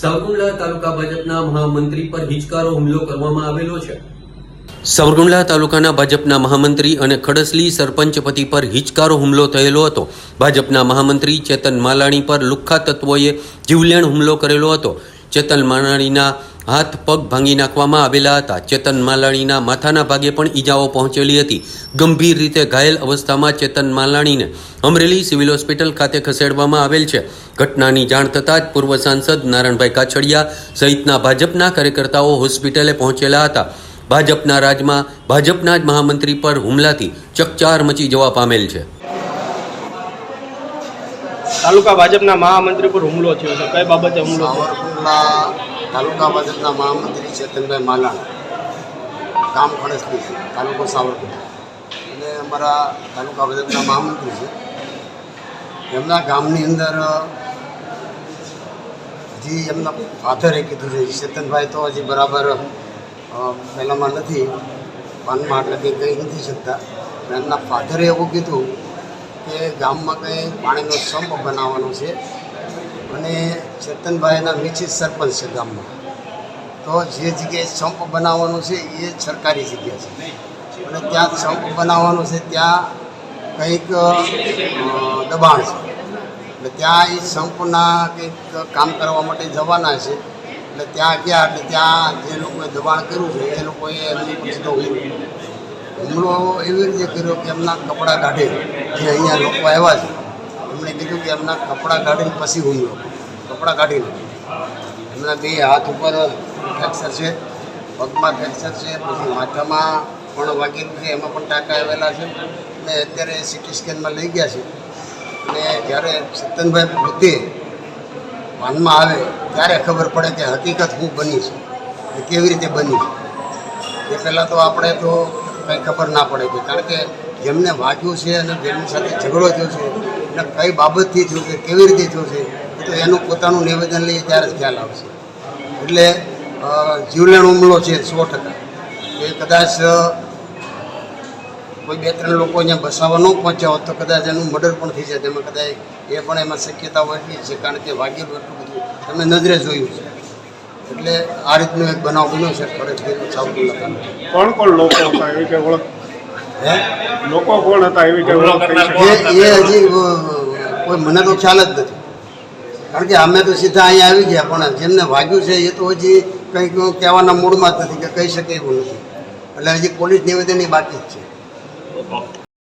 સાવરકુંડલા તાલુકા ભાજપના મહામંત્રી પર હિચકારો હુમલો કરવામાં આવેલો છે. સાવરકુંડલા તાલુકાના ભાજપના મહામંત્રી અને ખડસલી સરપંચ પતિ પર હિચકારો હુમલો થયેલો હતો. ભાજપના મહામંત્રી ચેતન માલાણી પર લુખ્ખા તત્વોએ જીવલેણ હુમલો કરેલો હતો. ચેતન માલાણીના હાથ પગ ભાંગી નાખવામાં આવેલા હતા. ચેતન માલાણીના માથાના ભાગે પણ ઈજાઓ પહોંચેલી હતી. ગંભીર રીતે ઘાયલ અવસ્થામાં ચેતન માલાણીને અમરેલી સિવિલ હોસ્પિટલ ખાતે ખસેડવામાં આવેલ છે. ઘટનાની જાણ થતાં જ પૂર્વ સાંસદ નારાયણભાઈ કાછડિયા સહિતના ભાજપના કાર્યકર્તાઓ હોસ્પિટલે પહોંચેલા હતા. ભાજપના રાજમાં ભાજપના જ મહામંત્રી પર હુમલાથી ચકચાર મચી જવા પામેલ છે. તાલુકા ભાજપના મહામંત્રી પર હુમલો થયો છે. કઈ બાબતે હુમલો થયો? તાલુકા ભાજપના મહામંત્રી ચેતનભાઈ માલાણા, ગામ ખણસલી છે, તાલુકો સાવરકુંડલા. અને અમારા તાલુકા ભાજપના મહામંત્રી છે. એમના ગામની અંદર, હજી એમના ફાધરે કીધું છે ચેતનભાઈ તો હજી બરાબર પહેલાંમાં નથી પાનમાં એટલે કંઈ કહી નથી શકતા. એમના ફાધરે એવું કીધું કે ગામમાં કંઈ પાણીનો સંપ બનાવવાનો છે. અને ચેતનભાઈના નિશ્ચિત સરપંચ છે ગામમાં. તો જે જગ્યાએ સંપ બનાવવાનો છે એ સરકારી જગ્યા છે. અને ત્યાં સંપ બનાવવાનો છે ત્યાં કંઈક દબાણ છે. એટલે ત્યાં એ સંપના કંઈક કામ કરવા માટે જવાના છે. એટલે ત્યાં ગયા એટલે ત્યાં જે લોકોએ દબાણ કર્યું છે, એ લોકોએ એમની સીધો હુમલો એવી રીતે કર્યો કે એમના કપડાં કાઢે. જે અહીંયા લોકો આવ્યા છે. એમણે કીધું કે એમના કપડાં કાઢીને પછી હુમલો કપડાં કાઢીને એમના બે હાથ ઉપર ફ્રેક્ચર છે, પગમાં ફ્રેક્ચર છે, પછી માથામાં પણ વાગેલું છે, એમાં પણ ટાંકા આવેલા છે. અને અત્યારે સિટી સ્કેનમાં લઈ ગયા છે. અને જ્યારે ચેતનભાઈ પોતે માનમાં આવે, ત્યારે ખબર પડે કે હકીકત હું બની છે એ કેવી રીતે બની એ પહેલાં તો આપણે તો કંઈ ખબર ના પડે કે, કારણ કે જેમને વાગ્યું છે અને જેમની સાથે ઝઘડો થયો છે અને કઈ બાબતથી થયું છે કેવી રીતે થયું છે તો એનું પોતાનું નિવેદન લઈએ ત્યારે જ ખ્યાલ આવશે. એટલે જીવલેણ હુમલો છે સો ટકા. એ કદાચ કોઈ બે ત્રણ લોકો અહીંયા બસાવવા ન પહોંચ્યા હોત તો કદાચ એનું મર્ડર પણ થઈ જાય. તેમાં કદાચ એ પણ એમાં શક્યતાઓ એટલી છે કારણ કે વાગેલું એટલું બધું તમે નજરે જોયું છે. એટલે આ રીતનો એક બનાવ બન્યો છે, ખરેખર સાવરકુંડલા તાલુકા કોણ કોણ લોકો ઓળખ લોકો કોણ હતા એવી એ હજી કોઈ મને તો ખ્યાલ જ નથી. કારણ કે અમે તો સીધા અહીંયા આવી ગયા પણ જેમને વાગ્યું છે એ તો હજી કંઈક કહેવાના મૂડમાં જ નથી કે કહી શકે એવું નથી. એટલે હજી પોલીસ નિવેદનની બાકી જ છે.